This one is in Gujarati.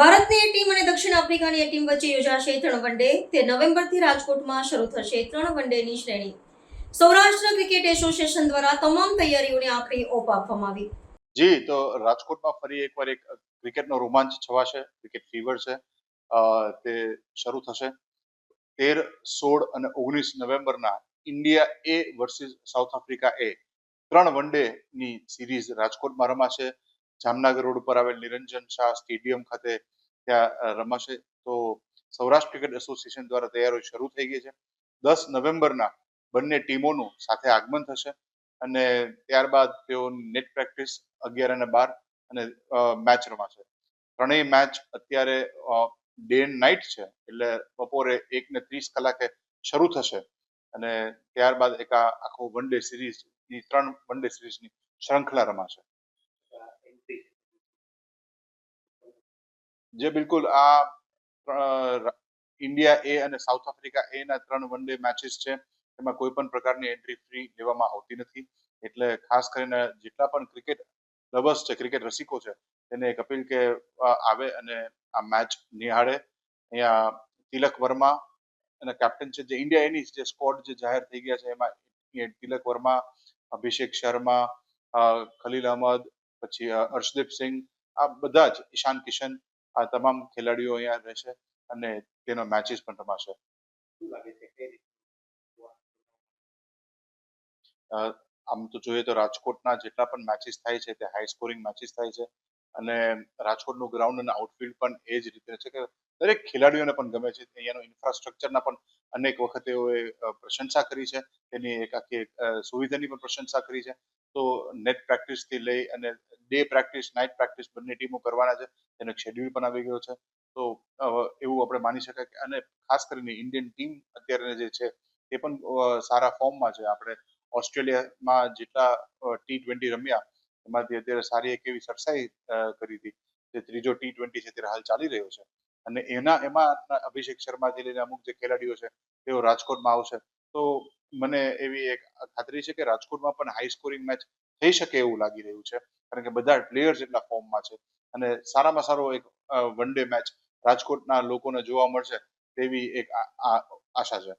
આફ્રિકાની એક ટીમ વચ્ચે યોજાશે ત્રણ વન ડે. તે નવેમ્બરથી રાજકોટમાં શરૂ થશે ત્રણ વન ડેની શ્રેણી. સૌરાષ્ટ્ર ક્રિકેટ એસોસિએશન દ્વારા તમામ તૈયારીઓને આખરી ઓપ આપવામાં આવી. જી, તો રાજકોટમાં ફરી એકવાર એક ક્રિકેટનો રોમાંચ છવાશે, ક્રિકેટ ફીવર છે. તે શરૂ થશે. તેર, સોળ અને ઓગણીસ નવેમ્બરના India A versus South Africa A ત્રણ વન ડે ની સિરીઝ રાજકોટમાં રમાશે. જામનગર રોડ ઉપર આવેલ નિરંજન શાહ સ્ટેડિયમ ખાતે ત્યાં રમાશે. તો સૌરાષ્ટ્ર ક્રિકેટ એસોસિએશન દ્વારા તૈયારીઓ શરૂ થઈ ગઈ છે. દસ નવેમ્બરના બંને ટીમોનું સાથે આગમન થશે અને ત્યારબાદ તેઓ નેટ પ્રેક્ટિસ અગિયાર અને બાર અને મેચ રમાશે. ત્રણેય મેચ અત્યારે ડે એન્ડ નાઇટ છે એટલે બપોરે એક ને ત્રીસ કલાકે શરૂ થશે અને ત્યારબાદ એક આખો વન ડે સિરીઝ ત્રણ વન ડે સિરીઝની શૃંખલા રમાશે. જે બિલકુલ આ ઇન્ડિયા એ અને સાઉથ આફ્રિકા એ ના ત્રણ વન ડે મેચીસ છે, એમાં કોઈ પણ પ્રકારની એન્ટ્રી ફ્રી લેવામાં આવતી નથી. એટલે ખાસ કરીને જેટલા પણ ક્રિકેટ લવર્સ છે, ક્રિકેટ રસિકો છે તેને એક અપીલ કે આવે અને આ મેચ નિહાળે. અહીંયા તિલક વર્મા અને કેપ્ટન છે, જે ઇન્ડિયા એની જે સ્કોડ જે જાહેર થઈ ગયા છે, એમાં તિલક વર્મા, અભિષેક શર્મા ખલીલ અહમદ, પછી અર્શદીપ સિંઘ, આ બધા જ ઈશાન કિશન આ તમામ ખેલાડીઓ અહીંયા રહેશે અને તેનો મેચીસ પણ રમાશે. આમ તો જોઈએ તો રાજકોટના જેટલા પણ મેચીસ થાય છે, તે હાઈ સ્કોરિંગ મેચીસ થાય છે અને રાજકોટનું ગ્રાઉન્ડ અને આઉટફિલ્ડ પણ એ જ રીતે છે કે દરેક ખેલાડીઓને પણ ગમે છે. અહીંયાનું ઇન્ફ્રાસ્ટ્રક્ચરના પણ અનેક વખત એઓએ પ્રશંસા કરી છે. તેની એક આખી સુવિધાની પણ પ્રશંસા કરી છે. તો નેટ પ્રેક્ટિસથી લઈ અને ડે પ્રેક્ટિસ નાઇટ પ્રેક્ટિસ બંને ટીમો કરવાના છે, તેનો શેડ્યુલ પણ આવી ગયો છે. તો એવું આપણે માની શકાય કે, અને ખાસ કરીને ઇન્ડિયન ટીમ અત્યારે જે છે, તે પણ સારા ફોર્મમાં છે. આપણે ઓસ્ટ્રેલિયામાં જેટલા ટી ટ્વેન્ટી રમ્યા, એમાંથી અત્યારે સારી એક એવી સરસાઈ કરી હતી. જે ત્રીજો ટી ટ્વેન્ટી છે ત્યારે હાલ ચાલી રહ્યો છે. અને એના, એમાં અભિષેક શર્માથી લઈને અમુક જે ખેલાડીઓ છે, તેઓ રાજકોટમાં આવશે. તો મને એવી એક ખાતરી છે કે રાજકોટમાં પણ હાઈ સ્કોરિંગ મેચ થઈ શકે એવું લાગી રહ્યું છે. કારણ કે બધા પ્લેયર્સ એટલા ફોર્મમાં છે. અને સારામાં સારો એક વન ડે મેચ રાજકોટના લોકોને જોવા મળશે તેવી એક આશા છે.